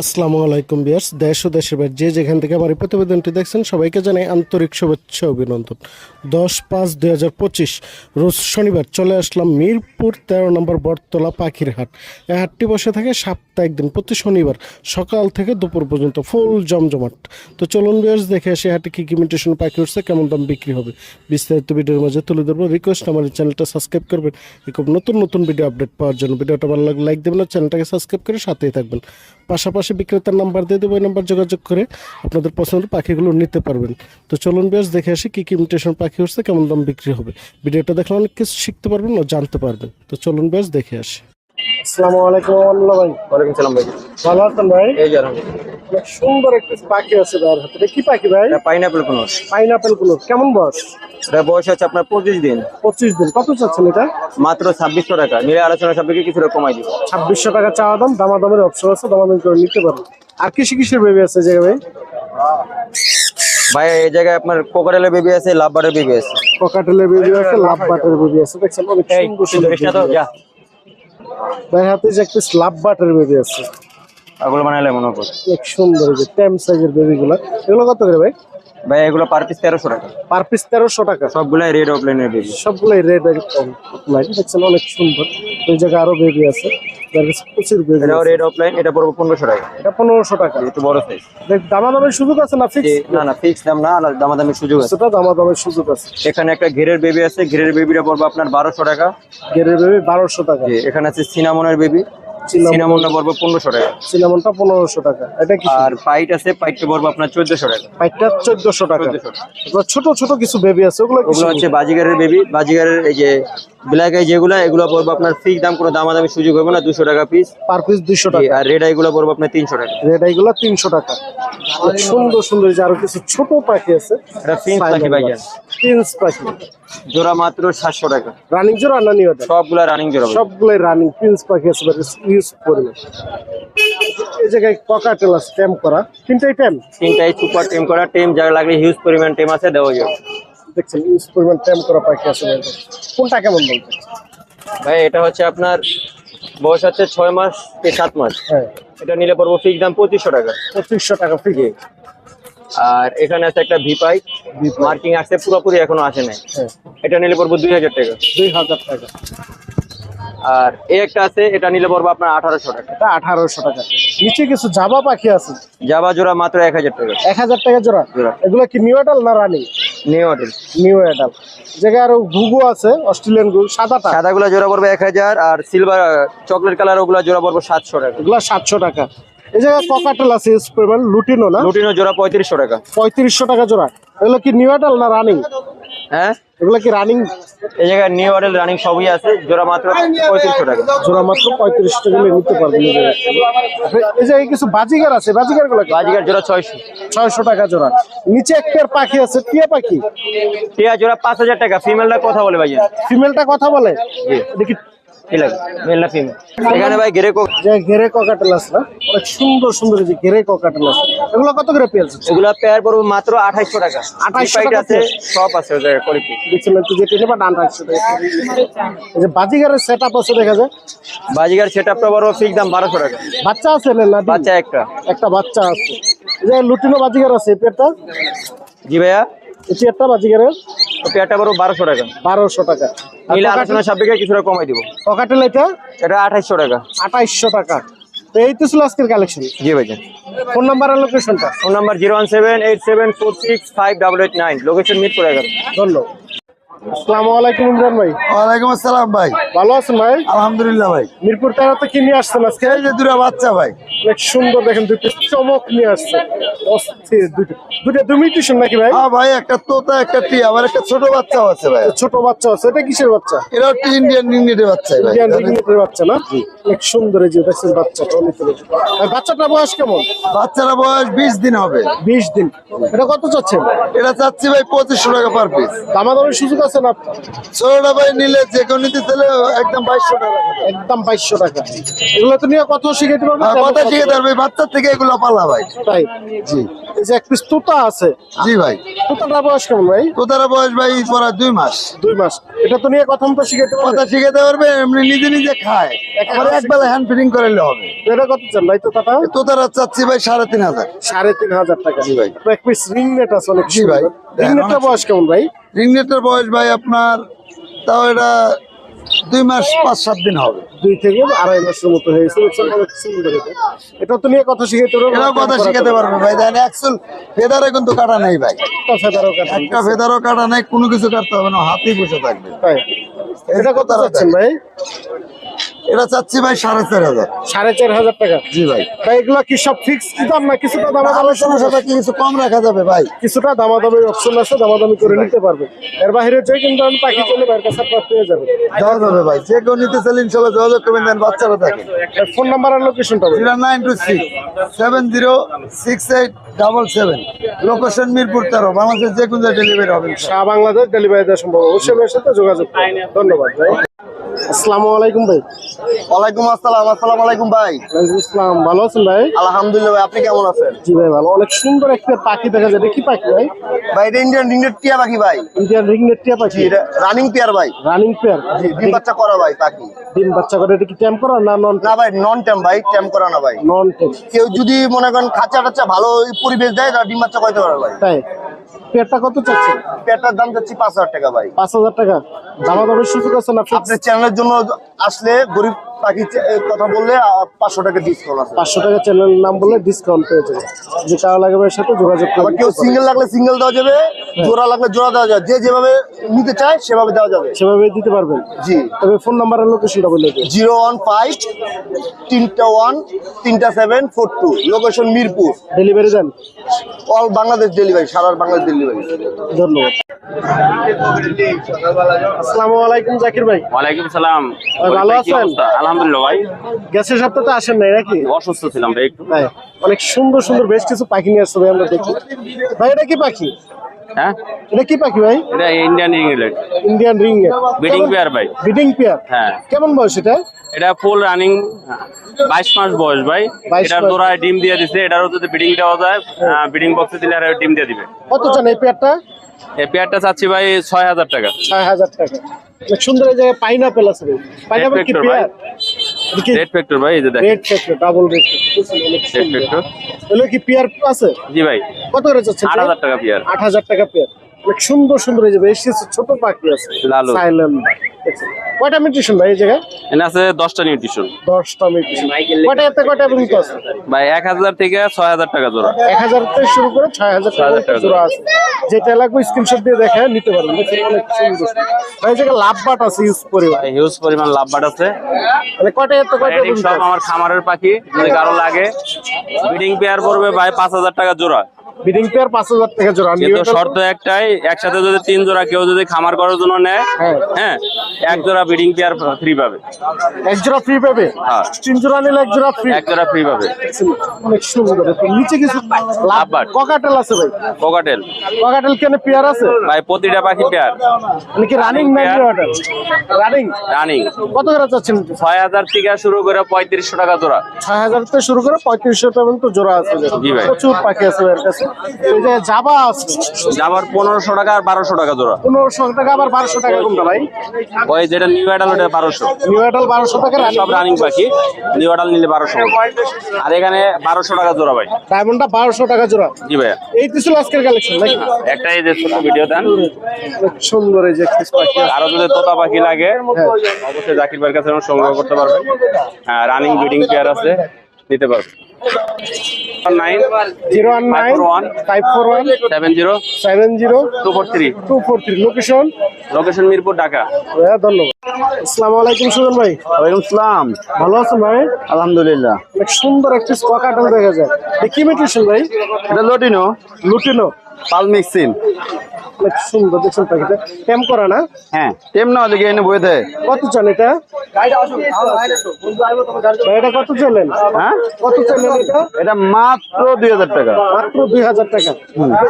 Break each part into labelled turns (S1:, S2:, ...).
S1: আসসালামু আলাইকুম বিয়ার্স দেশ ও দেশের বাইরে যে যেখান থেকে আমার এই প্রতিবেদনটি দেখছেন, সবাইকে জানাই আন্তরিক শুভেচ্ছা অভিনন্দন। দশ পাঁচ দুই হাজার পঁচিশ, রোজ শনিবার চলে আসলাম মিরপুর, তেরো নম্বর বটতলা পাখির হাট। এই হাটটি বসে থাকে সাপ্তাহিক দিন, প্রতি শনিবার সকাল থেকে দুপুর পর্যন্ত ফুল জমজমাট। তো চলুন বিয়ার্স দেখে আসি হাটে কী কী মিউটেশন পাখি উঠছে, কেমন দাম বিক্রি হবে। বিস্তারিত ভিডিওর মাঝে তুলে ধরবো রিকোয়েস্ট আমার এই চ্যানেলটা সাবস্ক্রাইব করবেন। এরকম নতুন নতুন ভিডিও আপডেট পাওয়ার জন্য ভিডিওটা ভালো লাগলে লাইক দেবেন আর চ্যানেলটাকে সাবস্ক্রাইব করে সাথেই থাকবেন। পাশাপাশি বিক্রেতার নাম্বার দিয়ে দেবো ওই নাম্বার যোগাযোগ করে আপনাদের পছন্দের পাখিগুলো নিতে পারবেন। তো চলুন বেশ দেখে আসি কী কী ইমিটেশন পাখি হচ্ছে, কেমন দাম বিক্রি হবে। ভিডিওটা দেখলে অনেক কিছু শিখতে পারবেন ও জানতে পারবেন। তো চলুন বেশ দেখে আসি। আসসালামু আলাইকুম আল্লাহ ভাই।
S2: ওয়ালাইকুম সালাম ভাই।
S1: ভালো আছেন ভাই?
S2: এই যে
S1: অনেক সুন্দর একটা পাখি আছে ভাইয়ের হাতে। কি পাখি ভাই?
S2: পাইনাপেল কোন
S1: পাইনাপেলগুলো কেমন বয়স?
S2: এটা বয়স হচ্ছে আপনার পঁচিশ দিন।
S1: পঁচিশ দিন। কত চাচ্ছেন এটা?
S2: মাত্র ছাব্বিশশো টাকা। নিলে আলোচনা সাপেক্ষে কিছুটা কমাই দিব।
S1: ছাব্বিশশো টাকা চাওয়া দাম দামাদামের অপশন আছে দামাদামি করে নিতে পারবেন আর কিসে কিসের বেবি আছে এই জায়গায় ভাই?
S2: ভাই এই জায়গায় আপনার কোকারেলের বেবি আছে লাভবারের বেবি আছে।
S1: ককাটেলের বেবি আছে লাভ বাটের বেবি আছে। দেখছেন অনেক সুন্দর সুন্দর ভাই হাতে যে একটা স্লাব বাটার বেবি আছে।
S2: এগুলো বানাইলে মনে কর
S1: এক সুন্দর যে টেম সাইজের বেবিগুলো এগুলো কত করে ভাই?
S2: ভাই এগুলো পার পিস তেরোশো টাকা।
S1: পার পিস তেরোশো টাকা।
S2: সবগুলাই রেড অফলাইনের বেবি
S1: সবগুলাই রেড অফলাইন দেখছেন অনেক সুন্দর। ওই জায়গায় আরও বেবি আছে। যার কাছে প্রচুর
S2: এটাও রেড অফলাইন এটা পড়ব পনেরোশো টাকা।
S1: এটা পনেরোশো টাকা।
S2: একটু বড় সাইজ
S1: দেখ দামাদামের সুযোগ আছে না ফিক্স
S2: না না ফিক্স দাম না সুযোগ আছে।
S1: সেটা দামাদামের সুযোগ আছে।
S2: এখানে একটা ঘেরের বেবি আছে ঘেরের বেবিটা পড়ব আপনার বারোশো টাকা।
S1: গেরের বেবি বারোশো টাকা।
S2: এখানে আছে সিনামনের বেবি
S1: সিনামন।
S2: সিনামনটা পড়ব পনেরোশো টাকা।
S1: সিনেমনটা পনেরোশো টাকা। এটা কি
S2: আর পাইট আছে পাইটটা পড়ব আপনার চোদ্দশো টাকা।
S1: পাইটটা চোদ্দশো টাকা।
S2: 1400 টাকা।
S1: এবার ছোট ছোট কিছু বেবি আছে ওগুলো
S2: ওগুলো হচ্ছে বাজিগারের বেবি বাজিগারের এই যে ব্ল্যাক আই যেগুলো এগুলো পড়ব আপনার ফিক্স দাম কোনো দামাদামি সুযোগ হবে না দুশো টাকা পিস
S1: পার পিস দুইশো টাকা।
S2: আর রেড আইগুলো পড়ব আপনার তিনশো টাকা।
S1: রেড আইগুলো তিনশো টাকা। সুন্দর সুন্দর যে আরও কিছু ছোট পাখি আছে
S2: এটা ফিন্স পাখি ভাইজান।
S1: প্রিন্স পাখি।
S2: জোড়া মাত্র সাতশো টাকা।
S1: রানিং জোড়া না নিয়ে ওটা
S2: সবগুলা রানিং জোড়া ভাই।
S1: সবগুলোই রানিং প্রিন্স পাখি আছে ইউজ করবে এই জায়গায় ককাটেল আছে ট্যাম্প করা। তিনটাই
S2: তিনটাই সুপার টেম করা টেম যা লাগলে হিউজ পরিমাণ টেম আছে দেওয়া যাবে।
S1: দেখছেন ইউজ পরিমাণ প্রেম করা পাখি আছে কোনটা কেমন বলতে?
S2: ভাই এটা হচ্ছে আপনার বয়স হচ্ছে ছয় মাস কি সাত মাস।
S1: হ্যাঁ।
S2: এটা নিলে পড়ব ফিক্স দাম পঁচিশশো টাকা।
S1: পঁচিশশো টাকা ফ্রি
S2: আর এখানে আছে একটা ভিপাই মার্কিং আসছে পুরোপুরি এখনও আসে নাই।
S1: হ্যাঁ।
S2: এটা নিলে পড়ব দুই হাজার টাকা।
S1: দুই হাজার টাকা।
S2: আর এই একটা আছে এটা নিলে পড়ব আপনার আঠারোশো টাকা।
S1: এটা আঠারোশো টাকা। নিচে কিছু জাবা পাখি আছে?
S2: জাবা জোড়া মাত্র এক হাজার টাকা।
S1: এক হাজার টাকা জোড়া?
S2: জোড়া।
S1: এগুলো কি নিউ এডাল না রানিং
S2: নিউ মডেল
S1: নিউ এডাল জায়গায় আরও ঘুঘু আছে অস্ট্রেলিয়ান ঘুঘু সাদাটা?
S2: সাদাগুলা জোড়া পড়বে এক হাজার আর সিলভার চকলেট কালার ওগুলা জোড়া পড়বে সাতশো টাকা।
S1: এগুলো সাতশো টাকা। এই জায়গায় ককাটেল আছে লুটিনো না?
S2: লুটিনো জোড়া পঁয়ত্রিশশো টাকা।
S1: পঁয়ত্রিশশো টাকা জোড়া। এগুলো কি নিউ এডাল না রানিং
S2: হ্যাঁ?
S1: এগুলো কি রানিং
S2: এই জায়গায় নিউ মডেল রানিং সবই আছে জোড়া মাত্র পঁয়ত্রিশশো টাকা।
S1: জোড়া মাত্র টাকা নিতে পারবেন। এই জায়গায়। কিছু বাজিগার আছে
S2: বাজিগারগুলো জোড়া ছয়শো।
S1: ছয়শো টাকা জোড়া। নিচে পাখি আছে টিয়া পাখি?
S2: টিয়া জোড়া পাঁচ হাজার টাকা ফিমেলটা কথা বলে ভাইয়া।
S1: ফিমেলটা কথা বলে? দেখি
S2: কি মেল না ফিমেল। এখানে ভাই গেরে কোক
S1: যে ঘেরে ককাটেল আছে অনেক সুন্দর সুন্দর যে ঘেরে ককাটেল আছে। এগুলো কত করে পেয়েছে
S2: এগুলা পেয়ার পড়বে মাত্র আঠাইশশো টাকা।
S1: 2800
S2: Fight
S1: টাকা
S2: আছে সব আছে ওই কোয়ালিটি
S1: দেখছেন একটু যে এই যে বাজিগারের আপ আছে দেখা যায়।
S2: বাজিকার সেট আপটা বড় ফিক্স দাম বারোশো টাকা।
S1: বাচ্চা আছে না
S2: বাচ্চা একটা।
S1: একটা বাচ্চা আছে। এই যে লুটিনো বাজিগার আছে পেয়ারটা
S2: জি ভাইয়া।
S1: এই পেয়ারটা বাজিগারের?
S2: পেয়ারটা বড় বারোশো টাকা।
S1: বারোশো টাকা। আর
S2: নিলে
S1: ককাটেল-
S2: আলোচনা সাপেক্ষে কিছুটা কমাই দিব।
S1: এটা
S2: এটা আঠাইশশো টাকা।
S1: আঠাইশশো টাকা। তো এই তো ছিল আজকের কালেকশন
S2: জি
S1: ফোন নাম্বার আর লোকেশনটা
S2: phone number zero one seven eight seven four six five double eight nine location করে
S1: ধন্যবাদ। আসসালামু আলাইকুম ইমরান ভাই।
S3: ওয়ালাইকুম আসসালাম ভাই।
S1: ভালো আছেন ভাই?
S3: আলহামদুলিল্লাহ ভাই।
S1: মিরপুর তেরোতে কি নিয়ে আসছেন আজকে?
S3: এই যে দুটা বাচ্চা ভাই।
S1: অনেক সুন্দর দেখেন দুটো চমক নিয়ে আসছে। অস্থির দুটো নাকি ভাই?
S3: হ্যাঁ ভাই একটা তোতা একটা টিয়া আবার একটা ছোট বাচ্চাও আছে ভাই।
S1: ছোট বাচ্চা আছে এটা কিসের বাচ্চা?
S3: এটা হচ্ছে ইন্ডিয়ান বাচ্চা ভাই।
S1: ইন্ডিয়ান রিংনেটের বাচ্চা না? অনেক সুন্দর এই যে দেখছেন বাচ্চাটা অনেক আর বাচ্চাটার বয়স কেমন?
S3: বাচ্চারা বয়স বিশ দিন হবে।
S1: বিশ দিন। এটা কত চাচ্ছেন?
S3: এটা চাচ্ছি ভাই পঁচিশশো টাকা পার পিস
S1: দামাদামের সুযোগ আছে না
S3: ছোটটা ভাই নিলে যে কোনো নিতে চাইলে একদম বাইশশো টাকা।
S1: একদম বাইশশো টাকা। এগুলো তো নিয়ে কথা শিখাইতে পারবেন
S3: হ্যাঁ, কথা
S4: বাচ্চার থেকে এগুলো পালা ভাই।
S1: তাই?
S4: জি।
S1: এই যে এক পিস তোতা আছে।
S4: জি ভাই।
S1: তোতাটা বয়স কেমন ভাই?
S4: তোতারা বয়স ভাই পড়া দুই মাস।
S1: দুই মাস। এটা তো নিয়ে কথা মতো শিখাইতে পারবে?
S4: কথা শিখাতে পারবে এমনি নিজে নিজে খায়। একবেলা হ্যান্ড ফিটিং হবে।
S1: এটা কত চান ভাই তোতাটা?
S4: তোতারা চাচ্ছি ভাই সাড়ে তিন হাজার।
S1: সাড়ে তিন হাজার টাকা।
S4: জি ভাই।
S1: এক পিস রিং নেট আছে অনেক
S4: জি ভাই।
S1: রিং নেটটা বয়স কেমন ভাই?
S4: রিংনেটের বয়স ভাই আপনার তাও এটা দুই মাস পাঁচ সাত দিন হবে।
S1: দুই থেকে আড়াই মাসের মতো হয়েছে এটা। তো নিয়ে কথা শিখাইতে পারবে
S4: এরাও কথা শিখাতে পারবে ভাই। দেখেন অ্যাকচুয়াল ফেদারে কিন্তু কাটা নেই ভাই।
S1: একটা ফেদারও কাটা
S4: একটা ফেদারও কাটা নেই কোনো কিছু কাটতে হবে না হাতেই বসে থাকবে।
S1: তাই এটা কত চাচ্ছেন ভাই?
S4: এটা চাচ্ছি ভাই সাড়ে চার হাজার।
S1: সাড়ে চার হাজার টাকা।
S4: জি ভাই।
S1: ভাই এগুলো কি সব ফিক্স দাম না কিছুটা দামাদামি
S4: আলোচনা সাপেক্ষে কিছু কম রাখা যাবে ভাই?
S1: কিছুটা দামাদামি অপশন আছে দামাদামি করে নিতে পারবে। এর বাইরে যে কিন্তু আমি পাখি চলে বাইরের কাছে আপনার পেয়ে যাবে।
S4: দেওয়া যাবে ভাই যে কেউ নিতে চাইলে ইনশাল্লাহ যোগাযোগ করবেন দেন বাচ্চারা থাকে।
S1: ফোন নাম্বার আর লোকেশনটা
S4: zero nine two six seven zero six eight double seven. Location Mirpur তেরো বাংলাদেশের যে কোনো ডেলিভারি হবে।
S1: শাহ বাংলাদেশ ডেলিভারি দেওয়া সম্ভব। অবশ্যই সাথে যোগাযোগ ধন্যবাদ ভাই। আসসালামু আলাইকুম ভাই।
S5: ওয়ালাইকুম আসসালাম আসসালামু আলাইকুম ভাই।
S1: ওয়ালাইকুম আসসালাম ভালো আছেন ভাই?
S5: আলহামদুলিল্লাহ ভাই আপনি কেমন আছেন?
S1: জি ভাই ভালো। অনেক সুন্দর একটা পাখি দেখা যায়। কি পাখি ভাই?
S5: ভাই এটা ইন্ডিয়ান রিংনেট টিয়া পাখি ভাই।
S1: ইন্ডিয়ান টিয়া পাখি?
S5: এটা রানিং পেয়ার ভাই।
S1: রানিং পেয়ার
S5: ডিম বাচ্চা করা ভাই পাখি।
S1: ডিম বাচ্চা করে এটা কি করা না নন
S5: না ভাই নন টেম ভাই করা না ভাই।
S1: নন
S5: কেউ যদি মনে করেন খাঁচা টাচ্চা ভালো পরিবেশ দেয় তাহলে ডিম বাচ্চা করতে পারে ভাই।
S1: তাই? পেয়ারটা কত চাচ্ছেন?
S5: পেয়ারটার দাম চাচ্ছি পাঁচ হাজার টাকা ভাই।
S1: পাঁচ হাজার টাকা। দামা দামের সুযোগ আছে না?
S5: আপনার চ্যানেলের জন্য আসলে গরিব পাখি কথা বললে পাঁচশো টাকা ডিসকাউন্ট আছে।
S1: পাঁচশো টাকা চ্যানেলের নাম বললে ডিসকাউন্ট পেয়ে যাবে। যে কারও লাগবে এর সাথে যোগাযোগ
S5: আবার কেউ সিঙ্গেল লাগলে সিঙ্গেল দেওয়া যাবে জোড়া লাগলে জোড়া দেওয়া যাবে। যে যেভাবে নিতে চায় সেভাবে দেওয়া যাবে।
S1: সেভাবে দিতে পারবেন।
S5: জি।
S1: তবে ফোন নাম্বার আর লোকেশনটা বলে দিন।
S5: জিরো ওয়ান ফাইভ তিনটা ওয়ান তিনটা seven four two. Location Mirpur.
S1: Delivery দেন।
S5: অল বাংলাদেশ ডেলিভারি সারা বাংলাদেশ ডেলিভারি
S1: ধন্যবাদ। আসসালামু আলাইকুম। জাকির ভাই।
S6: ওয়ালাইকুম সালাম।
S1: ভালো আছেন?
S6: অবস্থা? আলহামদুলিল্লাহ ভাই।
S1: গ্যাসের সপ্তাহে তো আসেন নাই নাকি?
S6: অসুস্থ ছিলাম ভাই একটু।
S1: অনেক সুন্দর সুন্দর বেশ কিছু পাখি নিয়ে আসছে ভাই আমরা দেখি। ভাই এটা কি পাখি?
S6: হ্যাঁ?
S1: এটা কি পাখি ভাই?
S6: এটা ইন্ডিয়ান
S1: ইন্ডিয়ান
S6: পেয়ার ভাই।
S1: বিডিং পেয়ার
S6: হ্যাঁ।
S1: কেমন বয়স এটা?
S6: এটা ফুল রানিং বাইশ মাস বয়স ভাই।
S1: 22
S6: এটার
S1: মাস।
S6: ডিম দিয়ে দিছে। এটারও যদি বিডিং দেওয়া যায় বিডিং বক্সে দিলে আর ডিম দিয়ে দিবে।
S1: কত চান এই পেয়ারটা
S6: এই পেয়ারটা চাচ্ছি ভাই ছয় হাজার টাকা।
S1: ছয় হাজার টাকা। সুন্দর এই জায়গায় পাইনাপেল আছে পাইনাপেল কি পেয়ার?
S6: রেড ফ্যাক্টর ভাই এই যে দেখেন।
S1: Red factor double red
S6: red factor
S1: এগুলো কি পেয়ার আছে?
S6: জি ভাই।
S1: কত করে যাচ্ছে
S6: আট হাজার টাকা পেয়ার।
S1: আট হাজার টাকা পেয়ার। অনেক সুন্দর সুন্দর এই যে বেশ কিছু ছোট পাখি আছে।
S6: লালু।
S1: সাইলেন্ট। কয়টা মিউটেশন ভাই এই জায়গায়?
S6: এখানে আছে দশটা নিউট্রিশন
S1: দশটা মিউটেশন কয়টা এতে কয়টা পর্যন্ত আছে?
S6: ভাই এক হাজার থেকে ছয় হাজার টাকা জোড়া।
S1: এক হাজার থেকে শুরু করে ছয় হাজার টাকা
S6: 6,000 টাকা
S1: জোড়া আছে। যেটা লাগবে স্ক্রিনশট দিয়ে দেখে নিতে পারবেন। অনেক সুন্দর ভাই এই জায়গায় লাভ বাট আছে ইউজ করে
S6: ভাই হিউজ পরিমাণ লাভবাট আছে।
S1: মানে কয়টা এতে কয়টা পর্যন্ত
S6: সব? আমার খামারের পাখি যদি কারও লাগে। ব্রিডিং পেয়ার পড়বে ভাই পাঁচ হাজার টাকা জোড়া।
S1: বিডিং পেয়ার পাঁচ হাজার টাকা জোড়া
S6: কিন্তু শর্ত একটাই একসাথে যদি তিন জোড়া কেউ যদি খামার করার জন্য নেয়
S1: হ্যাঁ।
S6: এক জোড়া ব্রিডিং পেয়ার ফ্রি পাবে।
S1: এক জোড়া ফ্রি পাবে?
S6: হ্যাঁ।
S1: তিন জোড়া নিলে এক জোড়া ফ্রি
S6: এক জোড়া ফ্রি পাবে।
S1: অনেক সুন্দর নিচে কিছু লাভ? ককাটেল আছে ভাই।
S6: কোকাটেল
S1: ককাটেল কেন পেয়ার আছে?
S6: ভাই প্রতিটা পাখি পেয়ার
S1: মানে কি রানিং
S6: Pair।
S1: রানিং
S6: রানিং
S1: কত করে চাচ্ছেন?
S6: ছয় হাজার থেকে শুরু করে পঁয়ত্রিশশো টাকা জোড়া।
S1: ছয় হাজার থেকে শুরু করে পঁয়ত্রিশশো পর্যন্ত জোড়া আছে
S6: জি ভাই।
S1: প্রচুর পাখি আছে এর কাছে। এই যে জাবা আছে।
S6: আবার পনেরোশো টাকা আর বারোশো টাকা জোড়া।
S1: পনেরোশো টাকা আবার বারোশো টাকা কোনটা ভাই?
S6: ওই যেটা নিউ অ্যাডাল ওটা বারোশো।
S1: নিউ এডাল বারোশো টাকা
S6: সব রানিং পাখি নিউ অ্যাডাল নিলে বারোশো। আর এখানে বারোশো টাকা জোড়া ভাই।
S1: ডায়মন্ডটা বারোশো টাকা জোড়া।
S6: জি ভাইয়া।
S1: এই তো ছিল আজকের কালেকশন নাকি
S6: একটাই যে ছোট ভিডিও দেন।
S1: সুন্দর এই যে একটি পাখি।
S6: আরও যদি তোতা পাখি লাগে অবশ্যই জাকির ভাইয়ের কাছে সংগ্রহ করতে পারবেন। রানিং ব্রিডিং পেয়ার আছে নিতে পারবেন। Nine
S1: zero one nine
S6: one
S1: five four one
S6: seven zero
S1: seven zero
S6: two four three
S1: two four three location
S6: location Mirpur Dhaka
S1: ভাইয়া ধন্যবাদ। আসসালামু আলাইকুম সুজন ভাই।
S5: ওয়ালাইকুম সালাম।
S1: ভালো আছেন ভাই?
S5: আলহামদুলিল্লাহ।
S1: এক সুন্দর একটি স্কোয়াকাটল দেখা যায়। কি মিউটেশন ভাই?
S5: এটা লটিনো
S1: লুটিনো
S5: পালমিক্সিন
S1: অনেক সুন্দর দেখছেন প্যাকেটে টেম করা না?
S5: হ্যাঁ টেম না এনে বই দেয়।
S1: কত চান এটা? এটা কত চলেন
S5: হ্যাঁ?
S1: কত চলেন এটা?
S5: এটা মাত্র দুই হাজার টাকা।
S1: মাত্র দুই হাজার টাকা।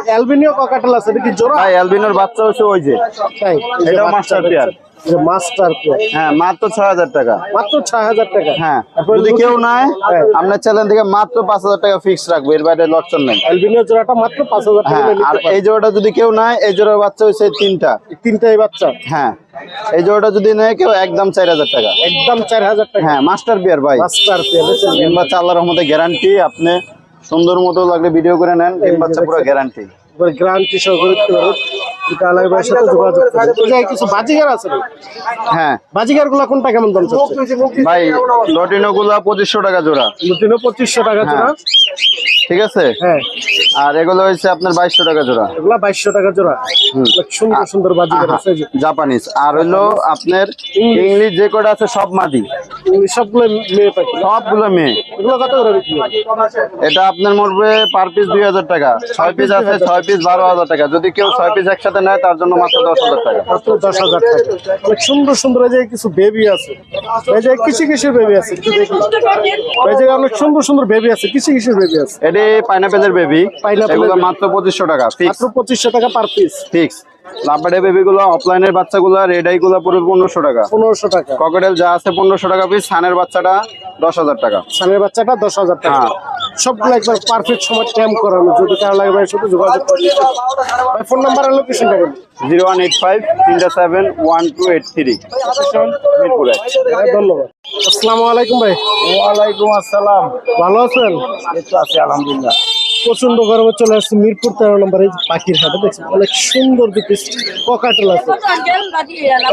S1: অ্যালবিনিও ককাটেল আছে এটা কি জোড়া?
S5: ভাই অ্যালবিনোর বাচ্চা হচ্ছে ওই যে।
S1: তাই
S5: এটা মাস্টার পেয়ার।
S1: যে মাস্টার
S4: হ্যাঁ মাত্র ছয় হাজার টাকা।
S1: মাত্র ছয় হাজার টাকা।
S4: হ্যাঁ যদি কেউ নাই
S1: হ্যাঁ।
S4: আপনার চ্যানেল থেকে মাত্র পাঁচ হাজার টাকা ফিক্স রাখব এর বাইরে লটচন নেই।
S1: অ্যালবিনো জোড়াটা মাত্র পাঁচ হাজার টাকা
S4: হ্যাঁ আর এই জোড়াটা যদি কেউ নাই এই জোড়ার বাচ্চা হয়েছে তিনটা।
S1: তিনটাই বাচ্চা।
S4: হ্যাঁ এই জোড়াটা যদি নেয় কেউ একদম চার হাজার টাকা।
S1: একদম চার হাজার টাকা।
S4: হ্যাঁ মাস্টার বিয়ার ভাই।
S1: মাস্টার পেয়ার
S4: ডিম বাচ্চা আল্লাহর রহমতে গ্যারান্টি আপনি সুন্দর মতো লাগলে ভিডিও করে নেন ডিম বাচ্চা পুরো গ্যারান্টি
S1: গ্রান্টি সহ পারবেন আলাই ভাইয়ের সাথে যোগাযোগ করবেন কিছু বাজিগার আছে
S4: হ্যাঁ।
S1: বাজিগারগুলা কোনটা কেমন দাম
S4: ভাই লটিনো গুলা পঁচিশশো টাকা জোড়া।
S1: লুটিনো পঁচিশশো টাকা জোড়া।
S4: ঠিক আছে?
S1: হ্যাঁ।
S4: আর এগুলো হচ্ছে আপনার বাইশশো টাকা জোড়া।
S1: এগুলা বাইশশো টাকা জোড়া। সুন্দর সুন্দর আছে
S4: জাপানিজ। আর হইল আপনার ইংলিশ। যে কটা আছে সব মাদি।
S1: সবগুলো মেয়ে পাখি।
S4: সবগুলো মেয়ে।
S1: এগুলো কত করে বিক্রি
S4: এটা আপনার মরবে পার পিস দুই হাজার টাকা। ছয় পিস আছে ছয় পিস বারো হাজার টাকা। যদি কেউ ছয় পিস একসাথে নেয় তার জন্য মাত্র দশ হাজার টাকা।
S1: মাত্র দশ হাজার টাকা। সুন্দর সুন্দর যে কিছু বেবি আছে। এই যে কিছু কিছু বেবি আছে। একটু দেখি এই যে অনেক সুন্দর সুন্দর বেবি আছে কিছু কিছু বেবি আছে।
S4: এটি পাইনাপেলের বেবি
S1: Pineapple
S4: মাত্র পঁচিশশো টাকা ফিক্স
S1: মাত্র পঁচিশশো টাকা পার পিস
S4: ফিক্স লাভবার্ডে বেবি গুলো অফলাইনের বাচ্চাগুলো রেড আই গুলো পুরো পনেরোশো টাকা।
S1: পনেরোশো টাকা।
S4: ককেটেল যা আছে পনেরোশো টাকা পিস সানের বাচ্চাটা দশ হাজার টাকা।
S1: সানের বাচ্চাটা দশ হাজার টাকা।
S4: হ্যাঁ।
S1: সবগুলো একবার পারফেক্ট সময় ক্যাম্প করানো। যদি কারও লাগে ভাই শুধু যোগাযোগ করে ভাই ফোন নাম্বার আর লোকেশনটা বলুন।
S4: জিরো ওয়ান এইট ফাইভ তিনটা seven one two eight three. মিরপুরে
S1: ধন্যবাদ। আসসালামু আলাইকুম ভাই।
S3: ওয়ালাইকুম আসসালাম।
S1: ভালো আছেন?
S3: এই তো আছি আলহামদুলিল্লাহ।
S1: প্রচণ্ড গরমে চলে আসছে মিরপুর তেরো নম্বর এই পাখির হাটে দেখছেন? অনেক সুন্দর দুটি ককাটেল আছে।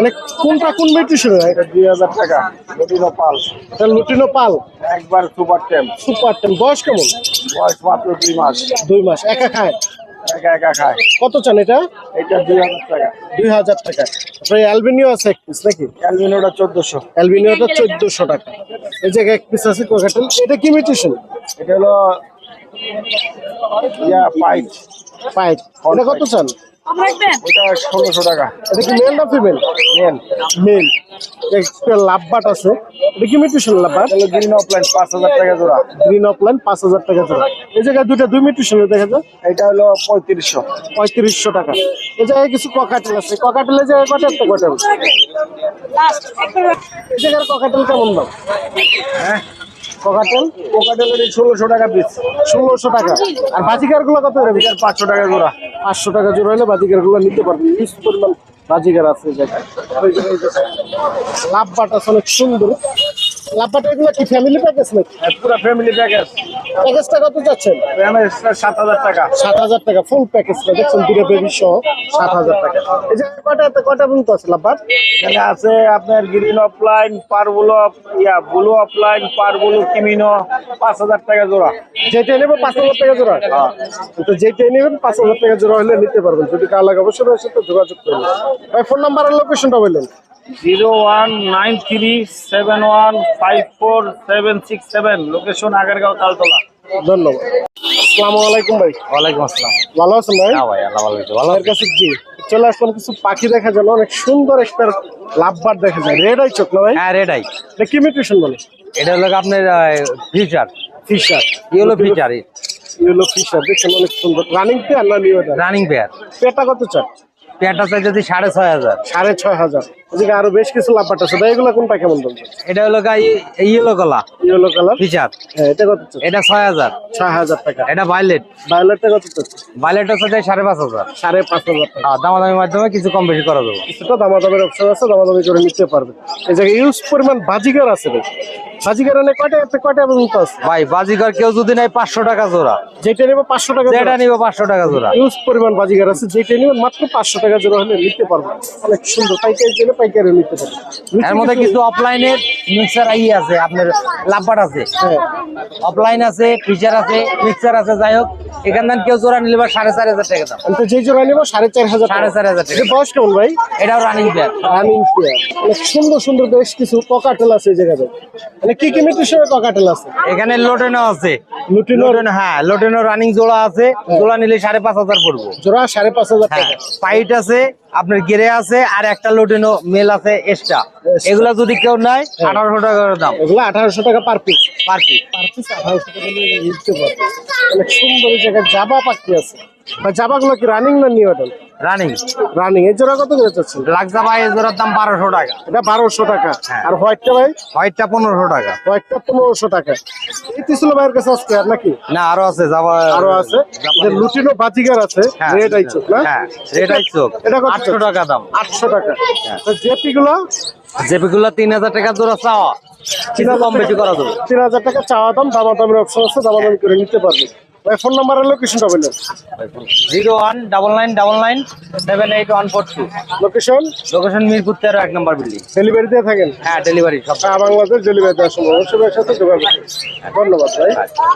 S1: অনেক কোনটা কোন মেট্রিশন
S3: দুই হাজার টাকা লটিনো পাল।
S1: এটা লুটিনো পাল?
S3: একবার সুপার টেম।
S1: সুপার টেন বয়স কেমন?
S3: বয়স মাত্র দুই মাস।
S1: দুই মাস। একা খায়?
S3: একা একা খায়।
S1: কত চান এটা?
S3: এটা দুই হাজার টাকা।
S1: দুই হাজার টাকা। অ্যালবিনিও আছে এক পিস নাকি?
S3: অ্যালমিনোটা চোদ্দশো।
S1: অ্যালবিনিওটা চোদ্দশো টাকা। এই জায়গায় এক পিস আছে কোকাটেল। এটা কি মিউটেশন
S3: এটা হলো ইয়া পাইট
S1: পাইপ এটা কত চান
S3: ষোলোশো টাকা।
S1: এটা কি মেল না ফিমেল
S3: মেন
S1: মেল একটা লাভবাট আছে। এটা কি মিউটেশন লাভবাট?
S3: গ্রিন অফলাইন পাঁচ হাজার টাকা জোড়া।
S1: গ্রিন অফলাইন পাঁচ হাজার টাকা জোড়া। এই জায়গায় দুইটা দুই মিউটেশনে দেখা যায়?
S3: এটা হলো পঁয়ত্রিশশো।
S1: পঁয়ত্রিশশো টাকা। এই জায়গায় কিছু ককাটেল আছে। ককাটেলের জায়গায় কত একটা কটাল এই জায়গার ককাটেল কেমন দাম?
S3: হ্যাঁ?
S1: ককাটেল?
S3: পোকাটেলের ষোলোশো টাকা পিস
S1: ষোলোশো টাকা। আর বাজিকারগুলো কত করে?
S3: বিকার পাঁচশো টাকা জোড়া।
S1: পাঁচশো টাকা জোড়া হলে বাজিকারগুলো নিতে পারবেন পিস পরিমাণ বাজিকার আছে যে লাভবাট আছে অনেক সুন্দর। লাভবাট এগুলো কি ফ্যামিলি প্যাকেজ নাকি?
S3: পুরো ফ্যামিলি প্যাকেজ
S1: প্যাকেজটা কত যাচ্ছেন?
S3: সাত হাজার টাকা।
S1: সাত হাজার টাকা ফুল প্যাকেজটা দেখছেন দুটো বেবি সহ সাত হাজার টাকা। এই যে কটা কটা পর্যন্ত আছে লাভবাট
S3: এখানে আছে আপনার গ্রিন অফলাইন পারবুলো ইয়া ব্লু অফলাইন কিমিনো পাঁচ হাজার টাকা জোড়া।
S1: যেটা নেবেন পাঁচ হাজার টাকা জোড়া। তো যেটাই নেবেন পাঁচ হাজার টাকা জোড়া হলে নিতে পারবেন। যদি কার লাগে অবশ্যই সাথে যোগাযোগ করবেন ভাই ফোন নাম্বার আর লোকেশনটা বললেন।
S3: Zero one nine three seven one five four seven six seven location Agargaon Taltala
S1: ধন্যবাদ। আসসালামু আলাইকুম ভাই।
S3: ওয়ালাইকুম আসসালাম।
S1: ভালো আছেন ভাই?
S3: ভাই আল্লাহ ভালো
S1: ভালোর কাছে জি। চলে আসলাম কিছু পাখি দেখা গেল অনেক সুন্দর একটা লাভবার দেখা যায়। রেড আই চোখ না ভাই?
S7: হ্যাঁ রেডাই
S1: এটা কি মিউটেশন বলে?
S7: এটা হলো আপনার Fischer
S1: Fischer
S7: yellow Fischer
S1: yellow Fischer দেখছেন অনেক সুন্দর। রানিং পেয়ার না নিউ
S7: রানিং পেয়ার
S1: পেয়ারটা কত চান
S7: পেয়ারটা সাড়ে ছয় হাজার।
S1: সাড়ে ছয় হাজার। এদিকে আরও বেশ কিছু লাভবার আছে। ভাই এগুলো কোনটা কেমন দাম
S7: এটা হলো গা ইয়েলো কলা
S1: ইয়েলো কালার
S7: ফিচার।
S1: হ্যাঁ এটা কত
S7: এটা ছয় হাজার।
S1: ছয় হাজার টাকা।
S7: এটা
S1: ভায়োলেটটা কত
S7: ভাইলেটটা সাড়ে পাঁচ হাজার।
S1: সাড়ে পাঁচ হাজার টাকা।
S7: দামাদামির মাধ্যমে কিছু কম বেশি করা যাবে।
S1: কিছুটা দামাদামের অপশন আছে দামাদামি করে নিতে পারবে। এই জায়গায় ইউজ পরিমাণ বাজিগার আছে ভাই। বাজিগার অনেক কয়টা কয়টা পর্যন্ত আছে?
S7: ভাই বাজিকর কেউ যদি পাঁচশো টাকা জোড়া।
S1: যেটা নেবে পাঁচশো টাকা
S7: যেটা নিবে পাঁচশো টাকা জোড়া।
S1: ইউজ পরিমাণ বাজিগার আছে যেটা নেবেন মাত্র পাঁচশো টাকা নিতে অনেক সুন্দর? পাইকারি জন্য পাইকারি নিতে পারবেন
S7: এর মধ্যে কিছু? অফলাইনের মিক্সার আই আছে আপনার লাভবাট আছে।
S1: হ্যাঁ।
S7: অফলাইন আছে ফিচার আছে মিক্সার আছে যাই হোক এখান থেকে কেউ জোড়া নিলে সাড়ে চার হাজার টাকা দাম।
S1: তো যে জোড়া নেব সাড়ে চার হাজার
S7: সাড়ে চার হাজার টাকা।
S1: বয়স কেমন ভাই?
S7: এটাও রানিং পেয়ার
S1: রানিং পেয়ার অনেক সুন্দর সুন্দর বেশ কিছু ককাটেল আছে এই জায়গাতে। মানে কি কি মিটির সঙ্গে ককাটেল আছে?
S7: এখানে লোটেনো আছে।
S1: লুটিনো?
S7: লোটেনো হ্যাঁ লোটেনো রানিং জোড়া আছে। জোড়া নিলে সাড়ে পাঁচ হাজার পড়ব।
S1: জোড়া সাড়ে পাঁচ হাজার
S7: হ্যাঁ
S1: টাকা।
S7: পাইট আছে আপনার গেরে আছে আর একটা লোটেনো মেল আছে এক্সট্রা এগুলা যদি কেউ নেয় আঠারোশো টাকা দাম।
S1: এগুলো আঠারোশো টাকা per piece
S7: per piece
S1: per piece আঠারোশো টাকা দিয়ে নিতে পারবে সুন্দর জায়গায় জাবা পাখি আছে। জাবাগুলো কি রানিং না নিউ
S7: রানিং
S1: রানিং এই জোড়া কত করে চাচ্ছেন?
S7: লাক্সা ভাই এই জোড়ার দাম বারোশো টাকা।
S1: এটা বারোশো টাকা।
S7: হ্যাঁ।
S1: আর হোয়াইটটা ভাই?
S7: হোয়াইটটা পনেরোশো টাকা।
S1: হোয়াইটটা পনেরোশো টাকা। এই ছিল ভাইয়ের কাছে আজকে আর নাকি?
S7: না আরও আছে যাবা
S1: আরও আছে। যে লুটিনো বাজিগার আছে
S7: হ্যাঁ।
S1: রেড আই চোখ না?
S7: হ্যাঁ রেড আই চোখ।
S1: এটা কত?
S7: আটশো টাকা দাম।
S1: আটশো টাকা। তো জেপি গুলো?
S7: জেপি গুলো তিন হাজার টাকা জোড়া চাওয়া। কম বেশি করা যাবে।
S1: তিন হাজার টাকা চাওয়া দাম দামা দামের অপশন আছে দামা দামি করে নিতে পারবে ভাই ফোন নাম্বার আর লোকেশনটা বললেন
S7: zero one double nine double nine seven eight one four two.
S1: Location
S7: location Mirpur তেরো এক নম্বর বিল্ডিং
S1: ডেলিভারি দিয়ে থাকেন?
S7: হ্যাঁ ডেলিভারি সব।
S1: বাংলাদেশ ডেলিভারি সময় অবশ্যই ভাইয়ের সাথে যোগাযোগ ধন্যবাদ ভাই।